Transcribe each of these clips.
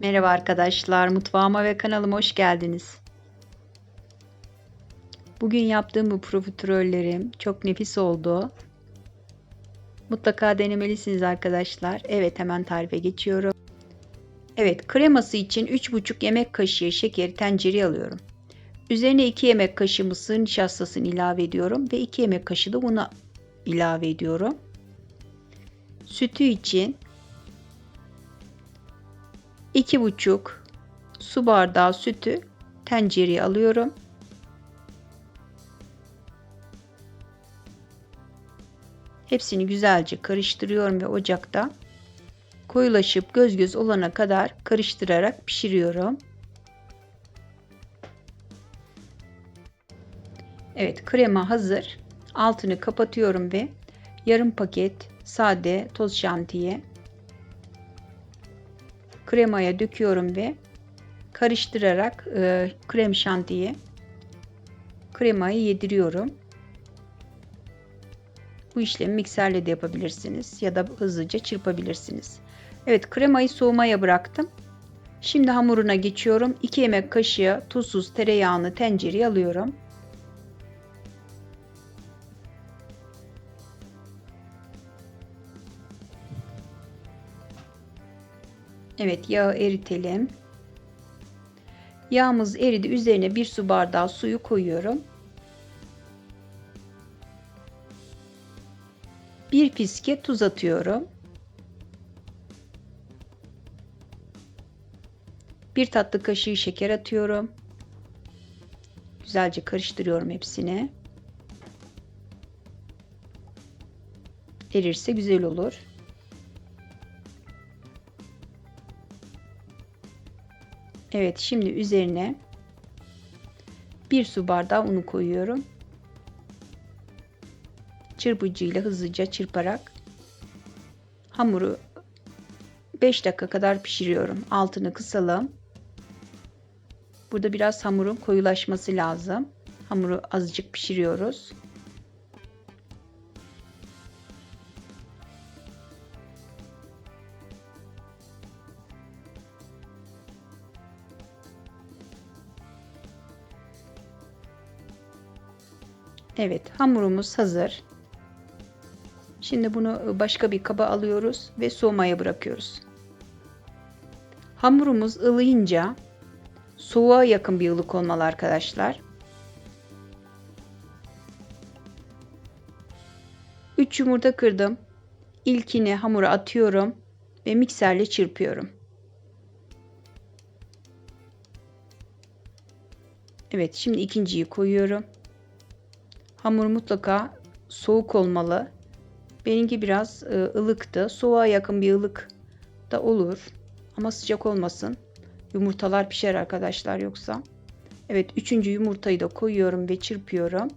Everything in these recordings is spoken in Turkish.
Merhaba arkadaşlar, mutfağıma ve kanalıma hoş geldiniz. Bugün yaptığım bu profiterollerim çok nefis oldu. Mutlaka denemelisiniz arkadaşlar. Evet hemen tarife geçiyorum. Evet kreması için 3,5 yemek kaşığı şekeri tencereye alıyorum. Üzerine 2 yemek kaşığı mısır nişastasını ilave ediyorum ve 2 yemek kaşığı da unu ilave ediyorum. Sütü için 2,5 su bardağı sütü tencereye alıyorum. Hepsini güzelce karıştırıyorum ve ocakta koyulaşıp göz göz olana kadar karıştırarak pişiriyorum. Evet krema hazır. Altını kapatıyorum ve yarım paket sade toz şantiye kremaya döküyorum ve karıştırarak e, krem şantiyi kremayı yediriyorum. Bu işlemi mikserle de yapabilirsiniz ya da hızlıca çırpabilirsiniz. Evet kremayı soğumaya bıraktım. Şimdi hamuruna geçiyorum. 2 yemek kaşığı tuzsuz tereyağını tencereye alıyorum. Evet yağı eritelim. Yağımız eridi. Üzerine bir su bardağı suyu koyuyorum. Bir fiske tuz atıyorum. Bir tatlı kaşığı şeker atıyorum. Güzelce karıştırıyorum hepsini. Erirse güzel olur. Evet şimdi üzerine bir su bardağı unu koyuyorum. Çırpıcıyla hızlıca çırparak hamuru 5 dakika kadar pişiriyorum. Altını kısalım. Burada biraz hamurun koyulaşması lazım. Hamuru azıcık pişiriyoruz. Evet hamurumuz hazır. Şimdi bunu başka bir kaba alıyoruz ve soğumaya bırakıyoruz. Hamurumuz ılıyınca soğuğa yakın bir ılık olmalı arkadaşlar. 3 yumurta kırdım. İlkini hamura atıyorum ve mikserle çırpıyorum. Evet şimdi ikinciyi koyuyorum. Hamur mutlaka soğuk olmalı. Benimki biraz e, ılıktı. Soğuğa yakın bir ılık da olur. Ama sıcak olmasın. Yumurtalar pişer arkadaşlar yoksa. Evet üçüncü yumurtayı da koyuyorum ve çırpıyorum.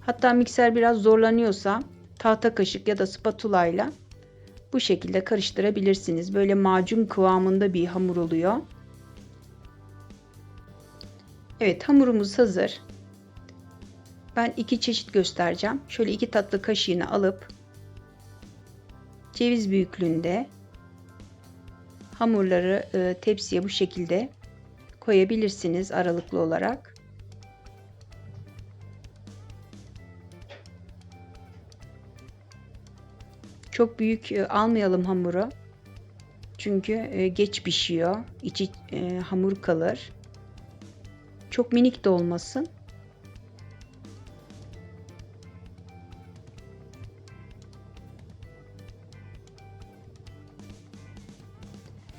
Hatta mikser biraz zorlanıyorsa tahta kaşık ya da spatula ile bu şekilde karıştırabilirsiniz. Böyle macun kıvamında bir hamur oluyor. Evet hamurumuz hazır. Ben iki çeşit göstereceğim. Şöyle iki tatlı kaşığını alıp ceviz büyüklüğünde hamurları e, tepsiye bu şekilde koyabilirsiniz aralıklı olarak. Çok büyük e, almayalım hamuru. Çünkü e, geç pişiyor. İçi hamur kalır. Çok minik de olmasın.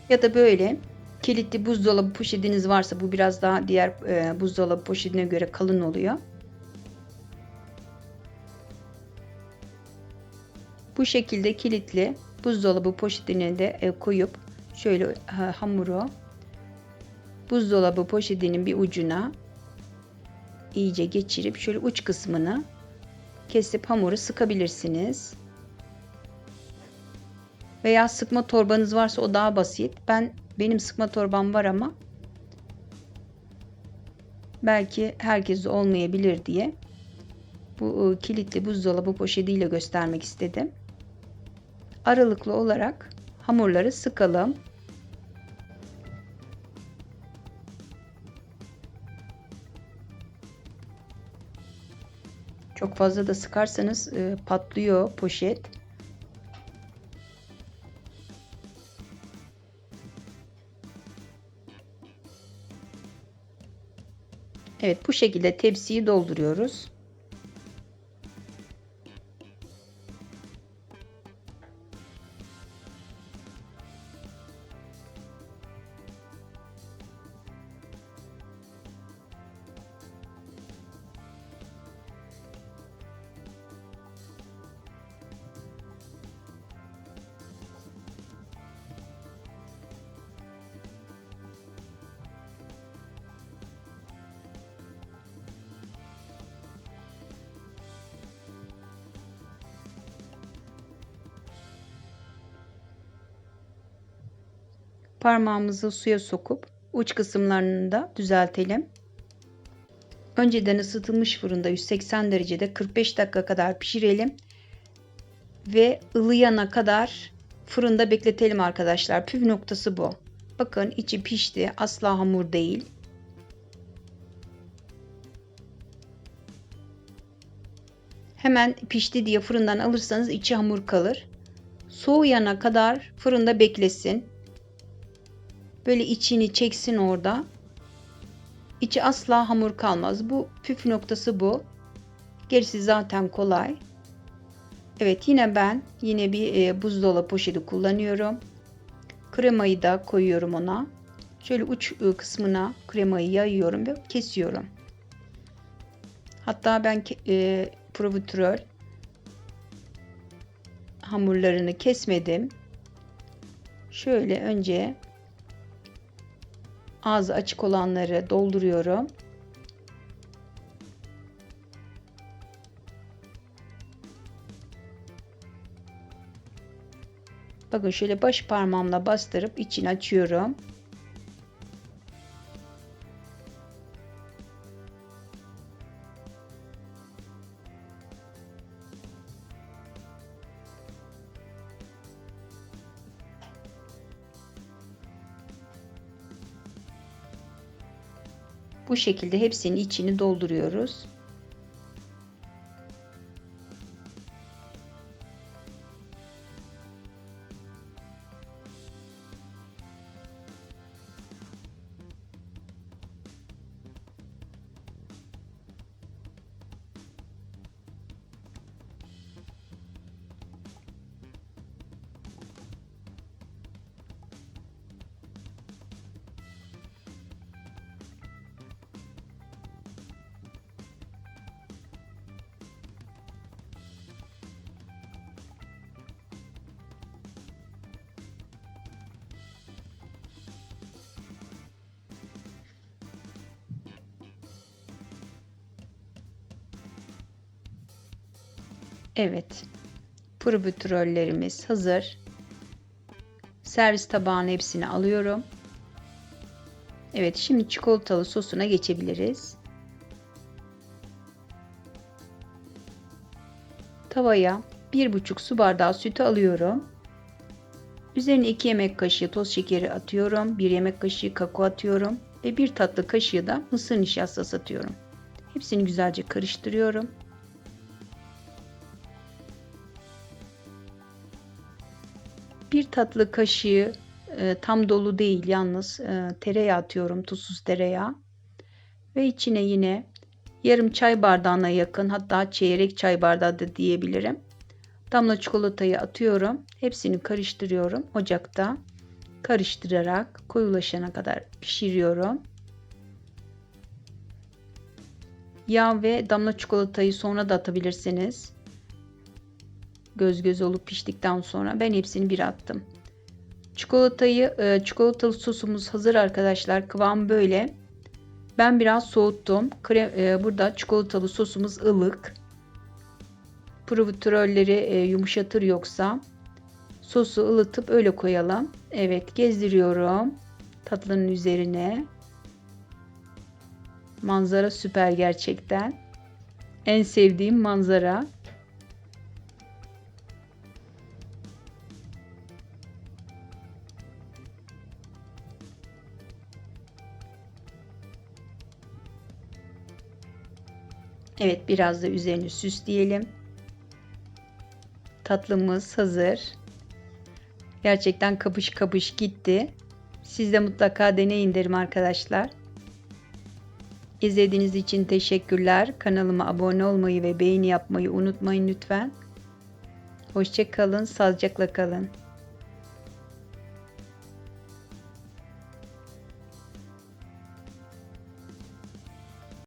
Ya da böyle kilitli buzdolabı poşetiniz varsa bu biraz daha diğer e, buzdolabı poşetine göre kalın oluyor. Bu şekilde kilitli buzdolabı poşetine de e, koyup şöyle e, hamuru buzdolabı poşetinin bir ucuna iyice geçirip şöyle uç kısmını kesip hamuru sıkabilirsiniz. Veya sıkma torbanız varsa o daha basit. Ben benim sıkma torbam var ama belki herkes olmayabilir diye bu e, kilitli buzdolabı poşetiyle göstermek istedim. Aralıklı olarak hamurları sıkalım. Çok fazla da sıkarsanız e, patlıyor poşet. Evet bu şekilde tepsiyi dolduruyoruz. Parmağımızı suya sokup uç kısımlarını da düzeltelim. Önceden ısıtılmış fırında 180 derecede 45 dakika kadar pişirelim ve ılıyana kadar fırında bekletelim arkadaşlar. Püf noktası bu. Bakın içi pişti. Asla hamur değil. Hemen pişti diye fırından alırsanız içi hamur kalır. Soğuyana kadar fırında beklesin. Böyle içini çeksin orada. İçi asla hamur kalmaz. Bu püf noktası bu. Gerisi zaten kolay. Evet yine ben yine bir e, buzdolabı poşeti kullanıyorum. Kremayı da koyuyorum ona. Şöyle uç e, kısmına kremayı yayıyorum ve kesiyorum. Hatta ben e, profiterol hamurlarını kesmedim. Şöyle önce ağzı açık olanları dolduruyorum. Bakın şöyle baş parmağımla bastırıp içini açıyorum. Bu şekilde hepsinin içini dolduruyoruz. Evet. Profiterollerimiz hazır. Servis tabağına hepsini alıyorum. Evet şimdi çikolatalı sosuna geçebiliriz. Tavaya 1,5 su bardağı sütü alıyorum. Üzerine 2 yemek kaşığı toz şekeri atıyorum. 1 yemek kaşığı kakao atıyorum. Ve 1 tatlı kaşığı da mısır nişastası atıyorum. Hepsini güzelce karıştırıyorum. Bir tatlı kaşığı e, tam dolu değil yalnız e, tereyağı atıyorum tuzsuz tereyağı. Ve içine yine yarım çay bardağına yakın hatta çeyrek çay bardağı da diyebilirim. Damla çikolatayı atıyorum. Hepsini karıştırıyorum ocakta. Karıştırarak koyulaşana kadar pişiriyorum. Yağ ve damla çikolatayı sonra da atabilirsiniz göz göz olup piştikten sonra ben hepsini bir attım. Çikolatayı, e, çikolatalı sosumuz hazır arkadaşlar. Kıvam böyle. Ben biraz soğuttum. Krem, e, burada çikolatalı sosumuz ılık. Profiterolleri e, yumuşatır yoksa. Sosu ılıtıp öyle koyalım. Evet gezdiriyorum. Tatlının üzerine. Manzara süper gerçekten. En sevdiğim manzara. Evet biraz da üzerini süsleyelim. Tatlımız hazır. Gerçekten kapış kapış gitti. Siz de mutlaka deneyin derim arkadaşlar. İzlediğiniz için teşekkürler. Kanalıma abone olmayı ve beğeni yapmayı unutmayın lütfen. Hoşçakalın, sağlıcakla kalın.